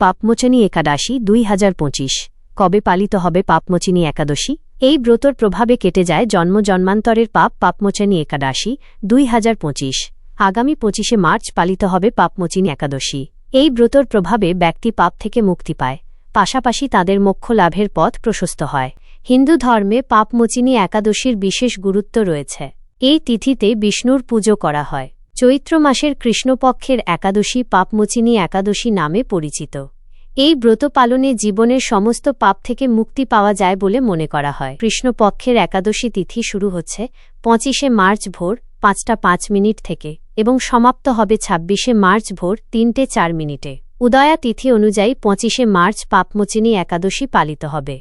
পাপমোচনী একাদশী দুই হাজার পঁচিশ। কবে পালিত হবে পাপমোচিনী একাদশী? এই ব্রতর প্রভাবে কেটে যায় জন্ম জন্মান্তরের পাপ পাপমোচনী একাদশী দুই হাজার পঁচিশ। আগামী পঁচিশে মার্চ পালিত হবে পাপমোচিনী একাদশী। এই ব্রতর প্রভাবে ব্যক্তি পাপ থেকে মুক্তি পায়। পাশাপাশি তাদের মোক্ষ লাভের পথ প্রশস্ত হয়। হিন্দু ধর্মে পাপমোচিনী একাদশীর বিশেষ গুরুত্ব রয়েছে। এই তিথিতে বিষ্ণুর পুজো করা হয়। চৈত্র মাসের কৃষ্ণপক্ষের একাদশী পাপমোচিনী একাদশী নামে পরিচিত। এই ব্রত পালনে জীবনের সমস্ত পাপ থেকে মুক্তি পাওয়া যায় বলে মনে করা হয়। কৃষ্ণপক্ষের একাদশী তিথি শুরু হচ্ছে পঁচিশে মার্চ ভোর পাঁচটা পাঁচ মিনিট থেকে এবং সমাপ্ত হবে ছাব্বিশে মার্চ ভোর তিনটে চার মিনিটে। উদয়া তিথি অনুযায়ী পঁচিশে মার্চ পাপমোচিনী একাদশী পালিত হবে।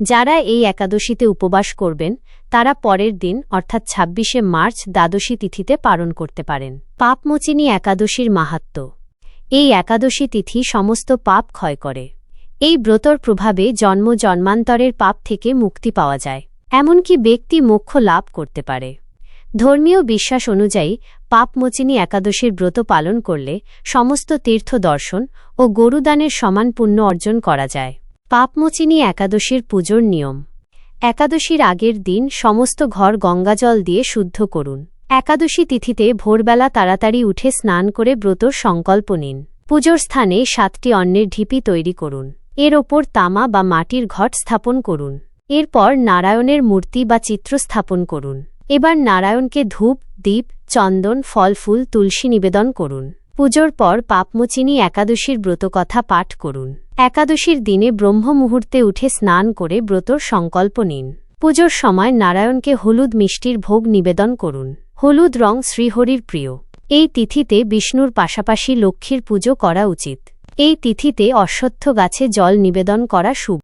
যারা এই একাদশীতে উপবাস করবেন, তারা পরের দিন, অর্থাৎ ছাব্বিশে মার্চ, দ্বাদশী তিথিতে পালন করতে পারেন। পাপমোচিনী একাদশীর মাহাত্ম্য এই একাদশী তিথি সমস্ত পাপ ক্ষয় করে। এই ব্রতর প্রভাবে জন্ম জন্মান্তরের পাপ থেকে মুক্তি পাওয়া যায়। এমনকি ব্যক্তি মোক্ষ লাভ করতে পারে। ধর্মীয় বিশ্বাস অনুযায়ী, পাপমোচিনী একাদশীর ব্রত পালন করলে সমস্ত তীর্থ দর্শন ও গরুদানের সমান পুণ্য অর্জন করা যায়। পাপমোচিনী একাদশীর পুজোর নিয়ম। একাদশীর আগের দিন সমস্ত ঘর গঙ্গাজল দিয়ে শুদ্ধ করুন। একাদশী তিথিতে ভোরবেলা তাড়াতাড়ি উঠে স্নান করে ব্রতর সংকল্প নিন। পুজোর স্থানে সাতটি অন্নের ঢিপি তৈরি করুন। এর ওপর তামা বা মাটির ঘট স্থাপন করুন। এরপর নারায়ণের মূর্তি বা চিত্র স্থাপন করুন। এবার নারায়ণকে ধূপ দ্বীপ চন্দন, ফল, ফুল, তুলসী নিবেদন করুন। পুজোর পর পাপমোচিনী একাদশীর ব্রতকথা পাঠ করুন। একাদশীর দিনে ব্রহ্ম মুহূর্তে উঠে স্নান করে ব্রতর সংকল্প নিন। পুজোর সময় নারায়ণকে হলুদ মিষ্টির ভোগ নিবেদন করুন। হলুদ রং শ্রীহরির প্রিয়। এই তিথিতে বিষ্ণুর পাশাপাশি লক্ষ্মীর পুজো করা উচিত। এই তিথিতে অশ্বত্থ গাছে জল নিবেদন করা শুভ।